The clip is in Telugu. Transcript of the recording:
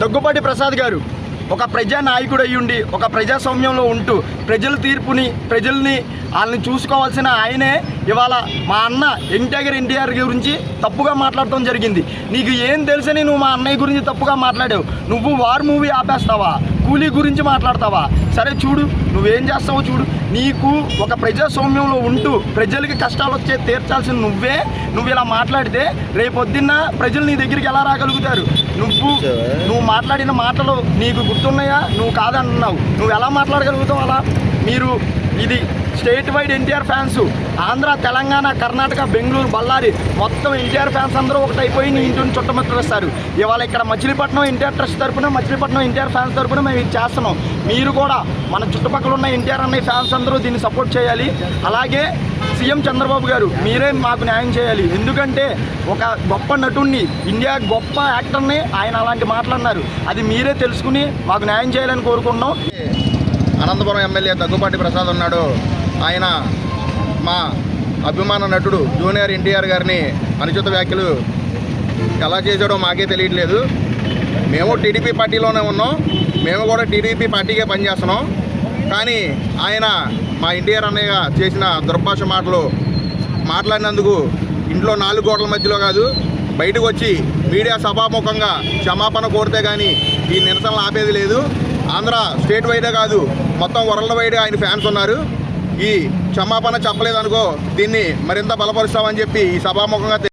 దగ్గుపాటి ప్రసాద్ గారు ఒక ప్రజా నాయకుడు అయ్యుండి ఒక ప్రజాస్వామ్యంలో ఉంటూ ప్రజల తీర్పుని ప్రజల్ని వాళ్ళని చూసుకోవాల్సిన ఆయనే ఇవాళ మా అన్న ఎన్టీఆర్ ఎన్టీఆర్ గురించి తప్పుగా మాట్లాడటం జరిగింది. నీకు ఏం తెలుసని నువ్వు మా అన్నయ్య గురించి తప్పుగా మాట్లాడావు. నువ్వు వార్ మూవీ ఆపేస్తావా? కూలీ గురించి మాట్లాడతావా? సరే చూడు నువ్వేం చేస్తావో చూడు. నీకు ఒక ప్రజాస్వామ్యంలో ఉంటూ ప్రజలకి కష్టాలు వచ్చే తీర్చాల్సిన నువ్వే. నువ్వు ఇలా మాట్లాడితే రేపొద్దున్న ప్రజలు నీ దగ్గరికి ఎలా రాగలుగుతారు? నువ్వు నువ్వు మాట్లాడిన మాటలు నీకు గుర్తున్నాయా? నువ్వు కాదంటున్నావు నువ్వు ఎలా మాట్లాడగలుగుతావు అలా? మీరు ఇది state wide NTR fans Andhra Telangana Karnataka Bengaluru Ballari మొత్తం ఎన్టీఆర్ ఫ్యాన్స్ అందరూ ఒకటైపోయి నీ ఇంటిని చుట్టముట్టేస్తారు ఇవాళ ఇక్కడ మచిలీపట్నం ఎన్టీఆర్ ట్రస్ట్ తరపున మచిలీపట్నం ఎన్టీఆర్ ఫ్యాన్స్ తరపున మేము ఇది చేస్తున్నాం. మీరు కూడా మన చుట్టుపక్కల ఉన్న ఎన్టీఆర్ అనే ఫ్యాన్స్ అందరూ దీన్ని సపోర్ట్ చేయాలి. అలాగే సీఎం చంద్రబాబు గారు మీరే మాకు న్యాయం చేయాలి. ఎందుకంటే ఒక గొప్ప నటుణ్ణి ఇండియా గొప్ప యాక్టర్ని ఆయన అలాంటి మాట్లాడినారు అది మీరే తెలుసుకుని మాకు న్యాయం చేయాలని కోరుకుంటున్నాం. అనంతపురం ఎమ్మెల్యే దగ్గుపాటి ప్రసాద్ ఉన్నాడు. ఆయన మా అభిమాన నటుడు జూనియర్ ఎన్టీఆర్ గారిని అనుచిత వ్యాఖ్యలు ఎలా చేశాడో మాకే తెలియట్లేదు. మేము టీడీపీ పార్టీలోనే ఉన్నాం. మేము కూడా టీడీపీ పార్టీకే పనిచేస్తున్నాం. కానీ ఆయన మా ఎన్టీఆర్ అన్నయ్య చేసిన దుర్భాష మాటలు మాట్లాడినందుకు ఇంట్లో నాలుగు గోడల మధ్యలో కాదు బయటకు వచ్చి మీడియా సభాముఖంగా క్షమాపణ కోరితే కానీ ఈ నిరసనలు ఆపేది లేదు. ఆంధ్ర స్టేట్ వైడే కాదు మొత్తం వరల్డ్ వైడ్ ఆయన ఫ్యాన్స్ ఉన్నారు. ఈ క్షమాపణ చెప్పలేదనుకో దీన్ని మరింత బలపరుస్తామని చెప్పి ఈ సభాముఖంగా